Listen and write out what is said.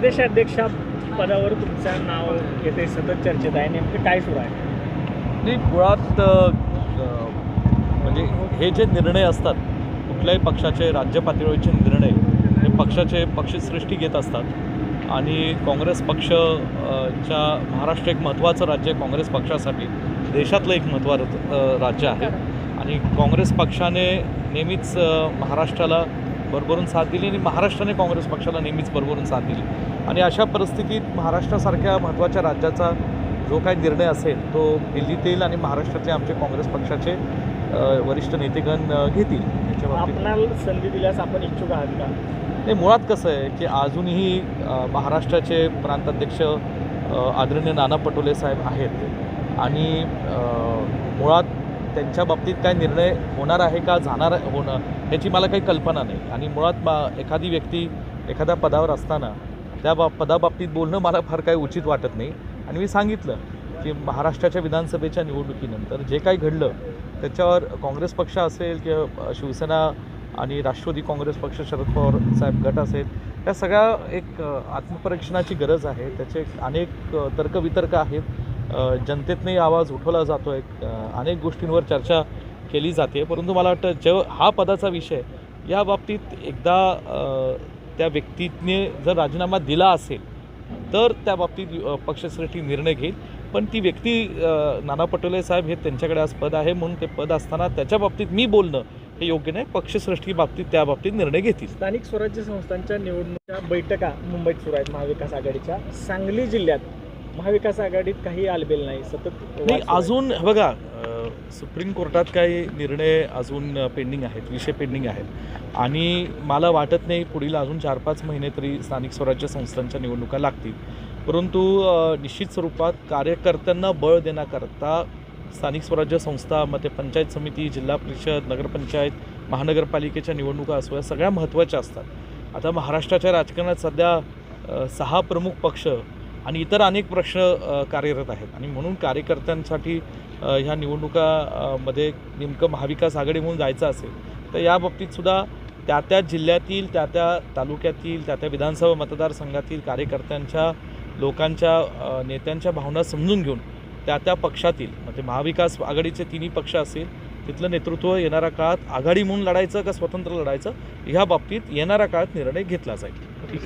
प्रदेशाध्यक्षा पदावर तुमचं नाव येते सतत चर्चेत आहे. नेमकं काय सुरू आहे? नाही मुळात म्हणजे हे जे निर्णय असतात कुठल्याही पक्षाचे राज्य पातळीवरचे निर्णय हे पक्षाचे पक्षसृष्टी घेत असतात. आणि काँग्रेस पक्ष च्या महाराष्ट्र एक महत्त्वाचं राज्य आहे काँग्रेस पक्षासाठी. देशातलं एक महत्त्वाचं राज्य आहे. आणि काँग्रेस पक्षाने नेहमीच महाराष्ट्राला भरभरून साथ दिली आणि महाराष्ट्राने काँग्रेस पक्षाला नेहमीच भरभरून साथ दिली. आणि अशा परिस्थितीत महाराष्ट्रासारख्या महत्त्वाच्या राज्याचा जो काही निर्णय असेल तो दिल्लीत येईल आणि महाराष्ट्रातले आमचे काँग्रेस पक्षाचे वरिष्ठ नेतेगण घेतील. याच्या बाबतीत आपणाला संधी दिल्यास आपण इच्छुक आहात का? नाही मुळात कसं आहे की अजूनही महाराष्ट्राचे प्रांताध्यक्ष आदरणीय नाना पटोले साहेब आहेत. आणि मुळात त्यांच्या बाबतीत काय निर्णय होणार आहे का जाणार होणं याची मला काही कल्पना नाही. आणि मुळात मा एखादी व्यक्ती एखाद्या पदावर असताना त्या बा पदाबाबतीत बोलणं मला फार काही उचित वाटत नाही. आणि मी सांगितलं की महाराष्ट्राच्या विधानसभेच्या निवडणुकीनंतर जे काही घडलं त्याच्यावर काँग्रेस पक्ष असेल किंवा शिवसेना आणि राष्ट्रवादी काँग्रेस पक्ष शरद पवार साहेब गट असेल या सगळ्या एक आत्मपरीक्षणाची गरज आहे. त्याचे अनेक तर्कवितर्क आहेत. जनतेतनंही आवाज उठवला जातो आहे अनेक गोष्टींवर चर्चा केली जाते. परंतु मला वाटतं जेव हा पदाचा विषय या बाबतीत एकदा त्या व्यक्तीने जर राजीनामा दिला असेल तर त्या बाबतीत पक्षश्रेष्ठी निर्णय घेईल. पण ती व्यक्ती नाना पटोले साहेब हे त्यांच्याकडे आज पद आहे म्हणून ते पद असताना त्याच्या बाबतीत मी बोलणं हे योग्य नाही. पक्षश्रेष्ठी बाबतीत त्या बाबतीत निर्णय घेतील. स्थानिक स्वराज्य संस्थांच्या निवडणुका बैठका मुंबईत सुरू आहेत महाविकास आघाडीच्या. सांगली जिल्ह्यात महाविकास आघाडीत काही आलबेल नाही सतत नाही. अजून बघा सुप्रीम कोर्टात काही निर्णय अजून पेंडिंग आहेत विषय पेंडिंग आहेत. आणि मला वाटत नाही पुढील अजून चार पाच महिने तरी स्थानिक स्वराज्य संस्थांच्या निवडणुका लागतील. परंतु निश्चित स्वरूपात कार्यकर्त्यांना बळ देण्याकरता स्थानिक स्वराज्य संस्था मग ते पंचायत समिती जिल्हा परिषद नगरपंचायत महानगरपालिकेच्या निवडणुका असो या सगळ्या महत्त्वाच्या असतात. आता महाराष्ट्राच्या राजकारणात सध्या सहा प्रमुख पक्ष आणि इतर अनेक प्रश्न कार्यरत आहेत. आणि म्हणून कार्यकर्त्यांसाठी ह्या निवडणुका मध्ये नेमकं महाविकास आघाडी म्हणून जायचं असेल तर या बाबतीत सुद्धा त्या त्या जिल्ह्यातील त्या त्या तालुक्यातील त्या त्या विधानसभा मतदारसंघातील कार्यकर्त्यांच्या लोकांच्या नेत्यांच्या भावना समजून घेऊन त्या त्या पक्षातील म्हणजे महाविकास आघाडीचे तिन्ही पक्ष असेल तिथलं नेतृत्व येणाऱ्या काळात आघाडी म्हणून लढायचं का स्वतंत्र लढायचं ह्या बाबतीत येणाऱ्या काळात निर्णय घेतला जाईल.